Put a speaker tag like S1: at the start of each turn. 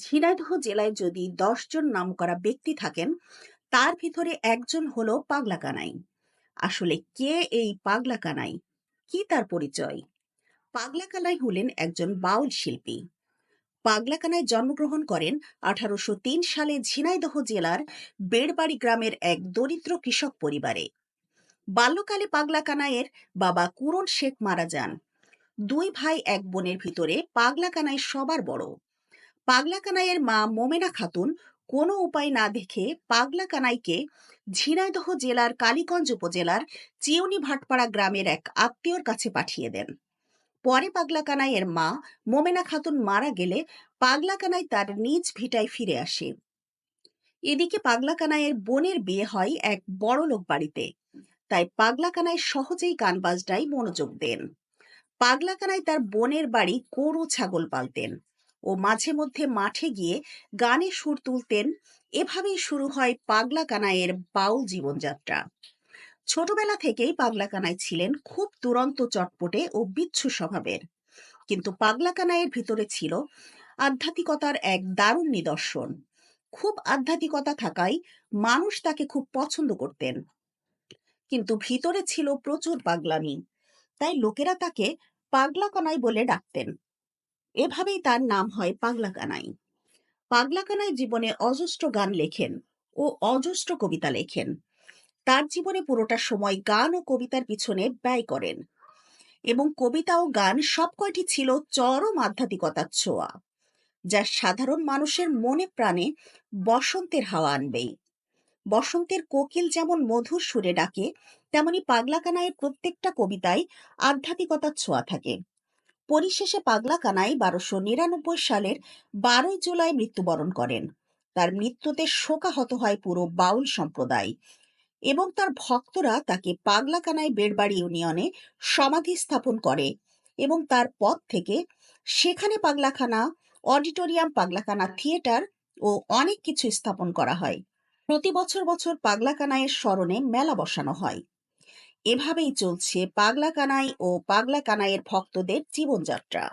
S1: ঝিনাইদহ জেলায় যদি দশজন নামকরা ব্যক্তি থাকেন, তার ভিতরে একজন হলো পাগলা কানাই। আসলে কে এই পাগলা কানাই? কি তার পরিচয়? পাগলা কানাই হলেন একজন বাউল শিল্পী। পাগলা কানাই জন্মগ্রহণ করেন আঠারোশো তিন সালে ঝিনাইদহ জেলার বেড়বাড়ি গ্রামের এক দরিদ্র কৃষক পরিবারে। বাল্যকালে পাগলা কানাইয়ের বাবা কুরন শেখ মারা যান। দুই ভাই এক বোনের ভিতরে পাগলা কানাই সবার বড়। পাগলা কানাইয়ের মা মোমেনা খাতুন কোনো উপায় না দেখে পাগলা কানাইকে ঝিনাইদহ জেলার কালীগঞ্জ উপজেলার চিউনি ভাটপাড়া গ্রামের এক আত্মীয়র কাছে পাঠিয়ে দেন। পরে পাগলা কানাইয়ের মা মোমেনা খাতুন মারা গেলে পাগলা কানাই তার নিজ ভিটায় ফিরে আসে। এদিকে পাগলা কানাইয়ের বোনের বিয়ে হয় এক বড় লোক বাড়িতে। তাই পাগলা কানাই সহজেই গান বাজনায় মনোযোগ দেন। পাগলা কানাই তার বোনের বাড়ি গরু ছাগল পালতেন। ও মাঝে মধ্যে মাঠে গিয়ে গানে সুর তুলতেন। এভাবেই শুরু হয় পাগলা কানাইয়ের বাউল জীবনযাত্রা। ছোটবেলা থেকেই পাগলা কানাই ছিলেন খুব দুরন্ত চটপটে ও বিচ্ছু স্বভাবের। কিন্তু পাগলা কানাইয়ের ভিতরে ছিল আধ্যাত্মিকতার এক দারুণ নিদর্শন। খুব আধ্যাত্মিকতা থাকায় মানুষ তাকে খুব পছন্দ করতেন। কিন্তু ভিতরে ছিল প্রচুর পাগলামি। তাই লোকেরা তাকে পাগলা কানাই বলে ডাকতেন। এভাবেই তার নাম হয় পাগলা কানাই পাগলা কানাই জীবনে অজস্র গান লেখেন ও অজস্র কবিতা লেখেন। তার জীবনে পুরোটা সময় গান ও কবিতার পিছনে ব্যয় করেন এবং কবিতা ও গান সব কয়টি ছিল চরম আধ্যাত্মিকতার ছোঁয়া, যা সাধারণ মানুষের মনে প্রাণে বসন্তের হাওয়া আনবেই। বসন্তের কোকিল যেমন মধুর সুরে ডাকে, তেমনি পাগলা কানাইয়ের প্রত্যেকটা কবিতায় আধ্যাত্মিকতার ছোঁয়া থাকে। পরিশেষে পাগলা কানাই বারোশো নিরানব্বই সালের বারোই জুলাই মৃত্যুবরণ করেন। তার মৃত্যুতে শোকাহত হয় পুরো বাউল সম্প্রদায় এবং তার ভক্তরা তাকে পাগলা কানাই বেড়বাড়ি ইউনিয়নে সমাধি স্থাপন করে এবং তার পর থেকে সেখানে পাগলাখানা, অডিটোরিয়াম, পাগলাখানা থিয়েটার ও অনেক কিছু স্থাপন করা হয়। প্রতি বছর বছর পাগলা কানাইয়ের স্মরণে মেলা বসানো হয়। এভাবেই চলছে পাগলা কানাই ও পাগলা কানাইয়ের ভক্তদের জীবনযাত্রা।